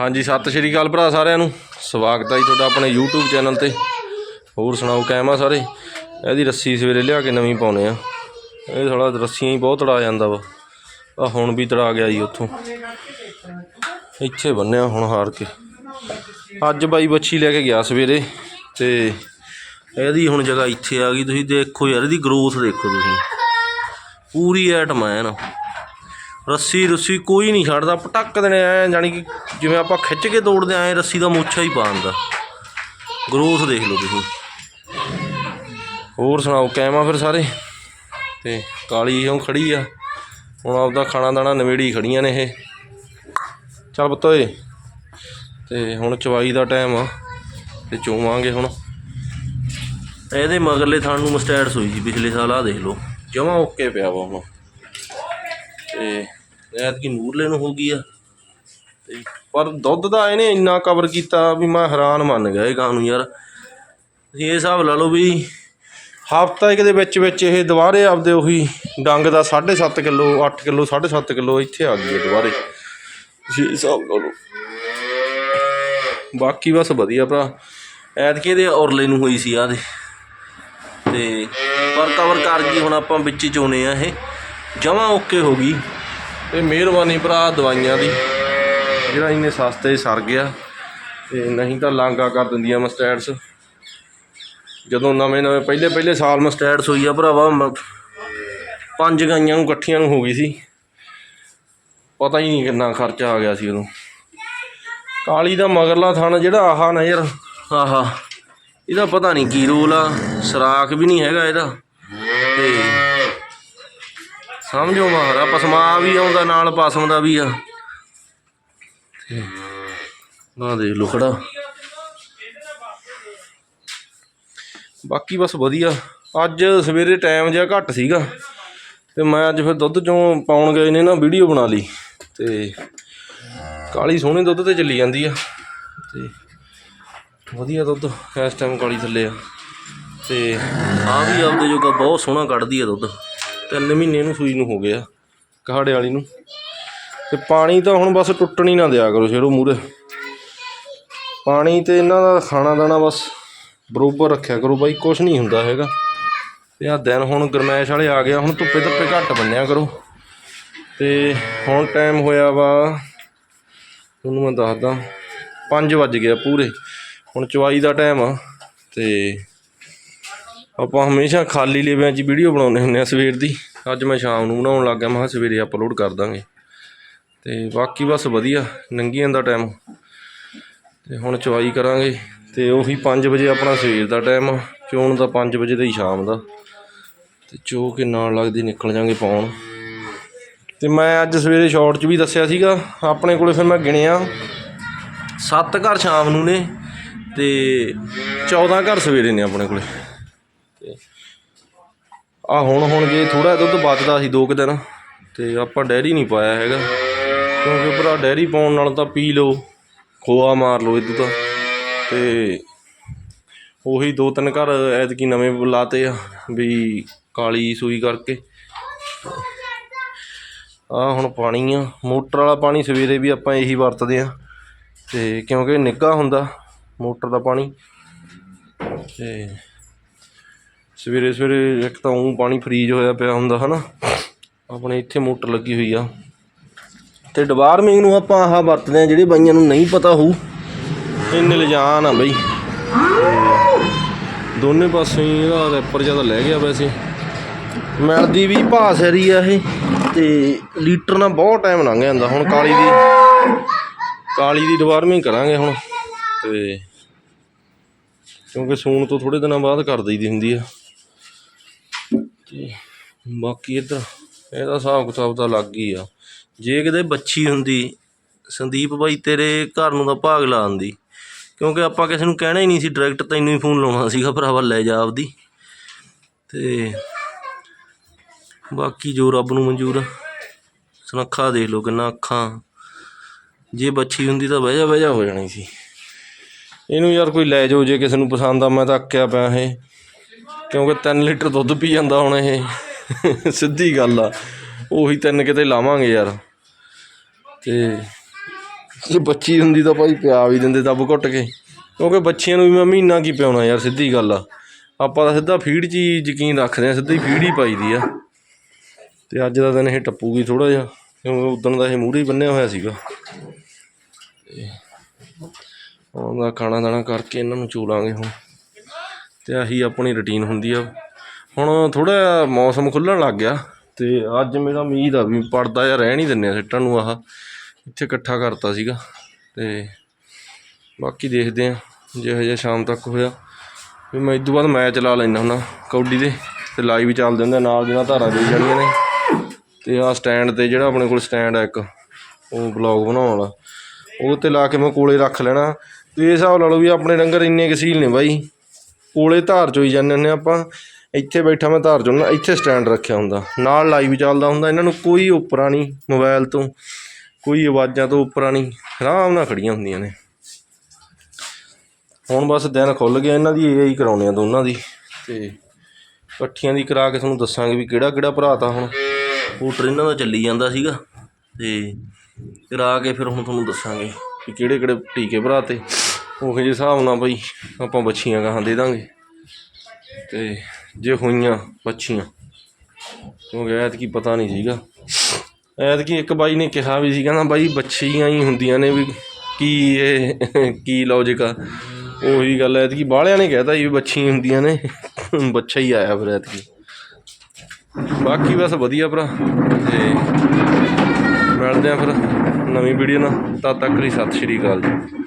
ਹਾਂਜੀ, ਸਤਿ ਸ਼੍ਰੀ ਅਕਾਲ ਭਰਾ ਸਾਰਿਆਂ ਨੂੰ। ਸਵਾਗਤ ਹੈ ਜੀ ਤੁਹਾਡਾ ਆਪਣੇ YouTube ਚੈਨਲ ਤੇ। ਹੋਰ ਸੁਣਾਓ, ਕਾਇਮ ਆ ਸਾਰੇ? ਇਹਦੀ ਰੱਸੀ ਸਵੇਰੇ ਲਿਆ ਕੇ ਨਵੀਂ ਪਾਉਨੇ ਆ। ਇਹ ਥੋੜਾ ਰੱਸੀਆਂ ਹੀ ਬਹੁਤ ਤੜਾ ਜਾਂਦਾ ਵਾ। ਆ ਹੁਣ ਵੀ ਤੜਾ ਗਿਆ ਜੀ ਉੱਥੋਂ। ਇੱਥੇ ਬੰਨਿਆ ਹੁਣ ਹਾਰ ਕੇ। ਅੱਜ ਬਾਈ ਬੱਚੀ ਲੈ ਕੇ ਗਿਆ ਸਵੇਰੇ ਤੇ ਇਹਦੀ ਹੁਣ ਜਗ੍ਹਾ ਇੱਥੇ ਆ ਗਈ। ਤੁਸੀਂ ਦੇਖੋ ਯਾਰ, ਇਹਦੀ ਗਰੋਥ ਦੇਖੋ ਤੁਸੀਂ। ਪੂਰੀ ਐਟਮ ਹੈ ਨਾ ਰੱਸੀ ਰੁੱਸੀ ਕੋਈ ਨਹੀਂ ਛੱਡਦਾ, ਪਟੱਕ ਦੇਣੇ ਐ ਜਾਨੀ ਕਿ ਜਿਵੇਂ ਆਪਾਂ ਖਿੱਚ ਕੇ ਤੋੜਦੇ ਆਏ ਰੱਸੀ ਦਾ ਮੋਛਾ ਹੀ ਪਾਉਂਦਾ ਗਰੋਥ ਦੇਖ ਲਓ ਤੁਸੀਂ। ਹੋਰ ਸੁਣਾਓ ਕੈਮਾ ਫਿਰ ਸਾਰੇ? ਤੇ ਕਾਲੀ ਉਹ ਖੜੀ ਆ। ਹੁਣ ਆਪਦਾ ਖਾਣਾ ਦਾਣਾ ਨਵੇੜੀ ਖੜੀਆਂ ਨੇ ਇਹ। ਚੱਲ ਪੁੱਤ ਓਏ। ਤੇ ਹੁਣ ਚਵਾਈ ਦਾ ਟਾਈਮ ਆ। ਤੇ ਚੋਵਾਂਗੇ ਹੁਣ। ਇਹਦੇ ਮਗਰਲੇ ਥਾਣ ਨੂੰ ਮਸਟੈਟਸ ਹੋਈ ਸੀ ਪਿਛਲੇ ਸਾਲ ਆ ਦੇਖ ਲਓ। ਜਮਾ ਓਕੇ ਪਿਆ ਵਾ ਹੁਣ। ਤੇ ਐਤਕੀ ਨੂਰਲੇ ਨੂੰ ਹੋ ਗਈ ਆ। ਤੇ ਪਰ ਦੁੱਧ ਦਾ ਇਹਨੇ ਇੰਨਾ ਕਵਰ ਕੀਤਾ ਵੀ ਮੈਂ ਹੈਰਾਨ ਮੰਨ ਗਿਆ ਇਹ ਗਾਂ ਨੂੰ ਯਾਰ। ਤੁਸੀਂ ਇਹ ਹਿਸਾਬ ਲਾ ਲਓ ਵੀ ਹਫਤਾ ਇੱਕ ਦੇ ਵਿੱਚ ਵਿੱਚ ਇਹ ਦੁਬਾਰੇ ਆਪਦੇ ਉਹੀ ਡੰਗ ਦਾ 7.5 ਕਿਲੋ 8 ਕਿਲੋ 7.5 ਕਿਲੋ ਇੱਥੇ ਆ ਗਈ ਹੈ ਦੁਬਾਰੇ। ਤੁਸੀਂ ਇਹ ਹਿਸਾਬ ਲਾ ਲਓ। ਬਾਕੀ ਬਸ ਵਧੀਆ ਭਰਾ। ਐਤਕੀ ਇਹਦੇ ਔਰਲੇ ਨੂੰ ਹੋਈ ਸੀ ਆ ਤੇ ਪਰ ਕਵਰ ਕਰ ਗਈ, ਹੁਣ ਆਪਾਂ ਵਿੱਚ ਹੀ ਚੋਨੇ ਆ ਇਹ। ਜਮਾ ਓਕੇ ਹੋ ਗਈ। ਤੇ ਮਿਹਰਬਾਨੀ ਭਰਾ ਦਵਾਈਆਂ ਦੀ। ਜਿਹੜਾ ਇੰਨੇ ਸਸਤੇ ਸਰ ਗਿਆ, ਤੇ ਨਹੀਂ ਤਾਂ ਲਾਂਗਾ ਕਰ ਦਿੰਦੀਆਂ ਮਸਟੈਟਸ। ਜਦੋਂ ਨਵੇਂ ਨਵੇਂ, ਪਹਿਲੇ ਪਹਿਲੇ ਸਾਲ ਮਸਟੈਟਸ ਹੋਈ ਆ ਭਰਾਵਾ, ਮ- ਪੰਜ ਗਾਈਆਂ ਨੂੰ ਇਕੱਠੀਆਂ ਨੂੰ ਹੋ ਗਈ ਸੀ। ਪਤਾ ਹੀ ਨਹੀਂ ਕਿੰਨਾ ਖਰਚਾ ਆ ਗਿਆ ਸੀ ਉਦੋਂ। ਕਾਲੀ ਦਾ ਮਗਰਲਾ ਥਣ ਜਿਹੜਾ ਆਹਾ ਨਾ ਯਾਰ, ਆਹਾ, ਇਹਦਾ ਪਤਾ ਨਹੀਂ ਕੀ ਰੋਲ ਆ, ਸਰਾਖ ਵੀ ਨਹੀਂ ਹੈਗਾ ਇਹਦਾ। ਤੇ ਸਮਝੋ ਮਹਾਰਾ ਪਸਮਾ ਵੀ ਆਉਂਦਾ, ਨਾਲ ਪਸਮ ਦਾ ਵੀ ਆ। ਨਾ ਦੇ ਲੁਕੜਾ ਬਾਕੀ ਬਸ ਵਧੀਆ। ਅੱਜ ਸਵੇਰੇ ਟਾਈਮ ਜਿਹਾ ਘੱਟ ਸੀਗਾ ਤੇ ਮੈਂ ਅੱਜ ਫਿਰ ਦੁੱਧ ਚੋਂ ਪਾਉਣ ਗਏ ਨੇ ਨਾ ਵੀਡੀਓ ਬਣਾ ਲਈ। ਤੇ ਕਾਲੀ ਸੋਹਣੇ ਦੁੱਧ ਤੇ ਚੱਲੀ ਜਾਂਦੀ ਆ। ਤੇ ਵਧੀਆ ਦੁੱਧ, ਇਸ ਟਾਈਮ ਕਾਲੀ ਥੱਲੇ ਆ। ਤੇ ਆ ਵੀ ਆਪਦੇ ਜੋਗਾ ਬਹੁਤ ਸੋਹਣਾ ਕੱਢਦੀ ਆ ਦੁੱਧ। ਤਿੰਨ ਮਹੀਨੇ ਨੂੰ ਸੂਈ ਨੂੰ ਹੋ ਗਿਆ, ਕਹਾੜੇ ਵਾਲੀ ਨੂੰ। ਤੇ ਪਾਣੀ ਤਾਂ ਹੁਣ ਬਸ ਟੁੱਟਣ ਹੀ ਨਾ ਦਿਆ ਕਰੋ ਛੇੜੋ ਮੂਰੇ ਪਾਣੀ ਤੇ ਇਹਨਾਂ ਦਾ ਖਾਣਾ ਦਾਣਾ ਬਸ ਬਰੋਬਰ ਰੱਖਿਆ ਕਰੋ ਬਾਈ ਕੁਝ ਨਹੀਂ ਹੁੰਦਾ ਹੈਗਾ। ਤੇ ਆ ਦਿਨ ਹੁਣ ਗਰਮੈਸ਼ ਵਾਲੇ ਆ ਗਿਆ ਹੁਣ ਧੁੱਪੇ ਧੁੱਪੇ ਘੱਟ ਬੰਨਿਆ ਕਰੋ। ਤੇ ਹੁਣ ਟਾਈਮ ਹੋਇਆ ਵਾ, ਤੁਹਾਨੂੰ ਮੈਂ ਦੱਸਦਾ 5 ਵੱਜ ਗਿਆ ਪੂਰੇ। ਹੁਣ ਚਵਾਈ ਦਾ ਟਾਈਮ ਆ, ਤੇ ਆਪਾਂ ਹਮੇਸ਼ਾ ਖਾਲੀ ਲੇਵਿਆਂ 'ਚ ਵੀਡੀਓ ਬਣਾਉਂਦੇ ਹੁੰਦੇ ਆ ਸਵੇਰ ਦੀ। ਅੱਜ ਮੈਂ ਸ਼ਾਮ ਨੂੰ ਬਣਾਉਣ ਲੱਗ ਗਿਆ, ਮੈਂ ਕਿਹਾ ਸਵੇਰੇ ਅਪਲੋਡ ਕਰ ਦਾਂਗੇ। ਤੇ ਬਾਕੀ ਬਸ ਵਧੀਆ ਨੰਗੀ ਜਾਂਦਾ ਟਾਈਮ ਤੇ ਹੁਣ ਚਵਾਈ ਕਰਾਂਗੇ। ਤੇ ਉਹੀ 5 ਵਜੇ ਆਪਣਾ ਸਵੇਰ ਦਾ ਟਾਈਮ ਆ, ਚੋਣ ਦਾ 5 ਵਜੇ ਦਾ ਹੀ ਸ਼ਾਮ ਦਾ। ਤੇ ਚੋ ਕੇ ਨਾਲ ਲੱਗਦੀ ਨਿਕਲ ਜਾਾਂਗੇ ਪਾਉਣ। ਤੇ ਮੈਂ ਅੱਜ ਸਵੇਰੇ ਸ਼ਾਰਟ 'ਚ ਵੀ ਦੱਸਿਆ ਸੀਗਾ, ਆਪਣੇ ਕੋਲੇ ਫਿਰ ਮੈਂ ਗਿਣਿਆ। 7 ਘਰ ਸ਼ਾਮ ਨੂੰ ਨੇ ਤੇ 14 ਘਰ ਸਵੇਰੇ ਨੇ ਆਪਣੇ ਕੋਲੇ। ਤੇ ਆ ਹੁਣ ਹੁਣ ਜੇ ਥੋੜਾ ਦੁੱਧ ਬਚਦਾ ਸੀ ਦੋ ਕੁ ਦਿਨ, ਤੇ ਆਪਾਂ ਡੈਰੀ ਨਹੀਂ ਪਾਇਆ ਹੈਗਾ। ਕਿਉਂਕਿ ਭਰਾ ਡੈਰੀ ਪਾਉਣ ਨਾਲ ਤਾਂ ਪੀ ਲਓ, ਖੋਆ ਮਾਰ ਲਓ ਇਦੋਂ ਤਾਂ। ਤੇ ਉਹੀ ਦੋ ਤਿੰਨ ਘਰ ਐਤਕੀ ਨਵੇਂ ਬੁਲਾਤੇ ਆ ਵੀ ਕਾਲੀ ਸੂਈ ਕਰਕੇ। ਆ ਹੁਣ ਪਾਣੀ ਆ, ਮੋਟਰ ਵਾਲਾ ਪਾਣੀ ਸਵੇਰੇ ਵੀ ਆਪਾਂ ਇਹੀ ਵਰਤਦੇ ਆ। ਤੇ ਕਿਉਂਕਿ ਨਿੱਘਾ ਹੁੰਦਾ ਮੋਟਰ ਦਾ ਪਾਣੀ। ਤੇ ਸਵੇਰੇ ਸਵੇਰੇ ਇੱਕ ਤਾਂ ਉਹ ਪਾਣੀ ਫਰੀਜ ਹੋਇਆ ਪਿਆ ਹੁੰਦਾ, ਹਨਾ? ਆਪਣੇ ਇੱਥੇ ਮੋਟਰ ਲੱਗੀ ਹੋਈ ਆ। ਤੇ ਡਿਵਾਰਮਿੰਗ ਨੂੰ ਆਪਾਂ ਆਹ ਵਰਤਦੇ ਆ, ਜਿਹੜੇ ਬਾਈਆਂ ਨੂੰ ਨਹੀਂ ਪਤਾ ਹੋਊ। ਇੰਨੇ ਲਿਜਾਨ ਆ ਬਈ। ਦੋਨੇ ਪਾਸੇ ਹੀ ਇਹਦਾ ਰੈਪਰ ਜ਼ਿਆਦਾ ਲੈ ਗਿਆ ਵੈਸੇ। ਮਿਲਦੀ ਵੀ ਭਾਸਰੀ ਆ ਇਹ, ਤੇ ਲੀਟਰ ਨਾਲ ਬਹੁਤ ਟਾਈਮ ਲੰਘ ਜਾਂਦਾ ਹੁਣ ਕਾਲੀ ਦੀ। ਕਾਲੀ ਦੀ ਡਿਵਾਰਮਿੰਗ ਕਰਾਂਗੇ ਹੁਣ, ਤੇ ਕਿਉਂਕਿ ਸੂਣ ਤੋਂ ਥੋੜੇ ਦਿਨਾਂ ਬਾਅਦ ਕਰ ਦਈਦੀ ਹੁੰਦੀ ਆ। ਤੇ ਬਾਕੀ ਇੱਧਰ ਇਹਦਾ ਹਿਸਾਬ ਕਿਤਾਬ ਤਾਂ ਅਲੱਗ ਹੀ ਆ। ਜੇ ਕਿਤੇ ਬੱਚੀ ਹੁੰਦੀ, ਸੰਦੀਪ ਬਾਈ ਤੇਰੇ ਘਰ ਨੂੰ ਤਾਂ ਭਾਗ ਲਾ ਆਂਦੀ ਕਿਉਂਕਿ ਆਪਾਂ ਕਿਸੇ ਨੂੰ ਕਹਿਣਾ ਹੀ ਨਹੀਂ ਸੀ ਡਾਇਰੈਕਟ ਤੈਨੂੰ ਹੀ ਫੋਨ ਲਾਉਣਾ ਸੀਗਾ ਭਰਾਵਾ, ਲੈ ਜਾ ਆਪਦੀ। ਤੇ ਬਾਕੀ ਜੋ ਰੱਬ ਨੂੰ ਮਨਜ਼ੂਰ ਆ, ਸੁਨੱਖਾ ਦੇਖ ਲਓ ਕਿੰਨਾ ਅੱਖਾਂ। ਜੇ ਬੱਚੀ ਹੁੰਦੀ ਤਾਂ ਵਜਾ ਵਜਾ ਹੋ ਜਾਣੀ ਸੀ। ਇਹਨੂੰ ਯਾਰ ਕੋਈ ਲੈ ਜਾਓ, ਜੇ ਕਿਸੇ ਨੂੰ ਪਸੰਦ ਆ, ਮੈਂ ਤਾਂ ਅੱਕਿਆ ਪਿਆ ਇਹ। ਕਿਉਂਕਿ 3 ਲੀਟਰ ਦੁੱਧ ਪੀ ਜਾਂਦਾ ਹੁਣ ਇਹ। ਸਿੱਧੀ ਗੱਲ ਆ। ਉਹੀ ਤਿੰਨ ਕਿਤੇ ਲਾਵਾਂਗੇ ਯਾਰ। ਤੇ ਜੇ ਬੱਚੀ ਹੁੰਦੀ ਤਾਂ ਭਾਈ ਪਿਆ ਵੀ ਦਿੰਦੇ ਦੱਬ ਘੁੱਟ ਕੇ। ਕਿਉਂਕਿ ਬੱਚਿਆਂ ਨੂੰ ਵੀ ਮੈਂ ਮਹੀਨਾ ਕੀ ਪਿਆਉਣਾ ਯਾਰ, ਸਿੱਧੀ ਗੱਲ ਆ। ਆਪਾਂ ਤਾਂ ਸਿੱਧਾ ਫੀਡ 'ਚ ਹੀ ਯਕੀਨ ਰੱਖਦੇ ਆ, ਸਿੱਧੀ ਫੀਡ ਹੀ ਪਾਈਦੀ ਆ। ਤੇ ਅੱਜ ਦਾ ਦਿਨ ਇਹ ਟੱਪੂਗੀ ਥੋੜਾ ਜਿਹਾ ਕਿਉਂਕਿ ਉਦੋਂ ਦਾ ਇਹ ਮੂਹਰੇ ਹੀ ਬੰਨਿਆ ਹੋਇਆ ਸੀਗਾ। ਤੇ ਉਹਦਾ ਖਾਣਾ ਦਾਣਾ ਕਰਕੇ ਇਹਨਾਂ ਨੂੰ ਚੋਲਾਂਗੇ ਹੁਣ। ਤੇ ਆਹੀ ਆਪਣੀ ਰੁਟੀਨ ਹੁੰਦੀ ਆ। ਹੁਣ ਥੋੜਾ ਮੌਸਮ ਖੁੱਲਣ ਲੱਗ ਗਿਆ ਤੇ ਅੱਜ ਮੇਰਾ ਉਮੀਦ ਆ ਵੀ ਪੜਦਾ ਜਾਂ ਰਹਿ ਨਹੀਂ ਦਿੰਨੇ ਸਿੱਟਾਂ ਨੂੰ ਆਹ। ਇੱਥੇ ਇਕੱਠਾ ਕਰਤਾ ਸੀਗਾ ਤੇ ਬਾਕੀ ਦੇਖਦੇ ਆ ਜੇ ਹਜੇ ਸ਼ਾਮ ਤੱਕ ਹੋਇਆ। ਵੀ ਮੈਂ ਇਦੋਂ ਬਾਅਦ ਮੈਚ ਲਾ ਲੈਣਾ ਹੁੰਦਾ ਕੌਡੀ ਦੇ ਤੇ ਲਾਈਵ ਚੱਲਦੇ ਹੁੰਦੇ ਆ, ਨਾਲ ਦੀ ਨਾਲ ਧਾਰਾਂ ਦੇ ਜਾਣੀਆਂ ਨੇ। ਤੇ ਆਹ ਸਟੈਂਡ ਤੇ ਜਿਹੜਾ ਆਪਣੇ ਕੋਲ ਸਟੈਂਡ ਆ ਇੱਕ ਉਹ ਬਲੌਗ ਬਣਾਉਣ ਵਾਲਾ। ਉਹ ਤੇ ਲਾ ਕੇ ਮੈਂ ਕੋਲੇ ਰੱਖ ਲੈਣਾ। ਤੇ ਇਹ ਹਿਸਾਬ ਲਾ ਲਓ ਵੀ ਆਪਣੇ ਡੰਗਰ ਇੰਨੇ ਕਸੀਲ ਨੇ ਬਾਈ। ਕੋਲੇ ਧਾਰ ਚੋਈ ਜਾਂਦੇ ਹੁੰਦੇ ਆਪਾਂ। ਇੱਥੇ ਬੈਠਾ ਮੈਂ ਧਾਰ ਚੋਣਾ ਇੱਥੇ ਸਟੈਂਡ ਰੱਖਿਆ ਹੁੰਦਾ। ਨਾਲ ਲਾਈਵ ਚੱਲਦਾ ਹੁੰਦਾ, ਇਹਨਾਂ ਨੂੰ ਕੋਈ ਉਪਰਾ ਨਹੀਂ ਮੋਬਾਈਲ ਤੋਂ, ਕੋਈ ਆਵਾਜ਼ਾਂ ਤੋਂ ਉਪਰਾ ਨਹੀਂ, ਆਰਾਮ ਨਾਲ ਖੜੀਆਂ ਹੁੰਦੀਆਂ ਨੇ। ਹੁਣ ਬਸ ਦਿਨ ਖੁੱਲ ਗਿਆ ਇਹਨਾਂ ਦੀ ਇਹ ਹੀ ਕਰਾਉਣੇ ਆ ਦੋਨਾਂ ਦੀ। ਤੇ ਇਕੱਠੀਆਂ ਦੀ ਕਰਾ ਕੇ ਤੁਹਾਨੂੰ ਦੱਸਾਂਗੇ ਵੀ ਕਿਹੜਾ ਕਿਹੜਾ ਭਰਾ ਤਾਂ ਹੁਣ ਸਕੂਟਰ ਇਹਨਾਂ ਦਾ ਚੱਲੀ ਜਾਂਦਾ ਸੀਗਾ। ਤੇ ਕਰਾ ਕੇ ਫਿਰ ਹੁਣ ਤੁਹਾਨੂੰ ਦੱਸਾਂਗੇ ਵੀ ਕਿਹੜੇ ਕਿਹੜੇ ਟੀਕੇ ਭਰਾ ਤੇ। ਉਹ ਜਿਹੇ ਹਿਸਾਬ ਨਾਲ ਬਈ ਆਪਾਂ ਬੱਚੀਆਂ ਗਾਹਾਂ ਦੇ ਦਾਂਗੇ। ਤੇ ਜੇ ਹੋਈਆਂ ਬੱਚੀਆਂ ਕਿਉਂਕਿ ਐਤਕੀ ਪਤਾ ਨਹੀਂ ਸੀਗਾ। ਐਤਕੀ ਇੱਕ ਬਾਈ ਨੇ ਕਿਹਾ ਵੀ ਸੀ, ਕਹਿੰਦਾ ਬਾਈ ਬੱਚੀਆਂ ਹੀ ਹੁੰਦੀਆਂ ਨੇ ਵੀ ਕੀ ਇਹ, ਕੀ ਲੌਜਿਕ ਆ। ਉਹੀ ਗੱਲ ਐਤਕੀ ਬਾਹਲਿਆਂ ਨੇ ਕਹਿਤਾ ਸੀ ਵੀ ਬੱਚੀਆਂ ਹੁੰਦੀਆਂ ਨੇ ਬੱਚਾ ਹੀ ਆਇਆ ਫਿਰ ਐਤਕੀ। ਬਾਕੀ ਬਸ ਵਧੀਆ ਭਰਾ, ਤੇ ਮਿਲਦੇ ਆ ਫਿਰ ਨਵੀਂ ਵੀਡੀਓ ਨਾਲ। ਤਦ ਤੱਕ ਲਈ ਸਤਿ ਸ਼੍ਰੀ ਅਕਾਲ ਜੀ।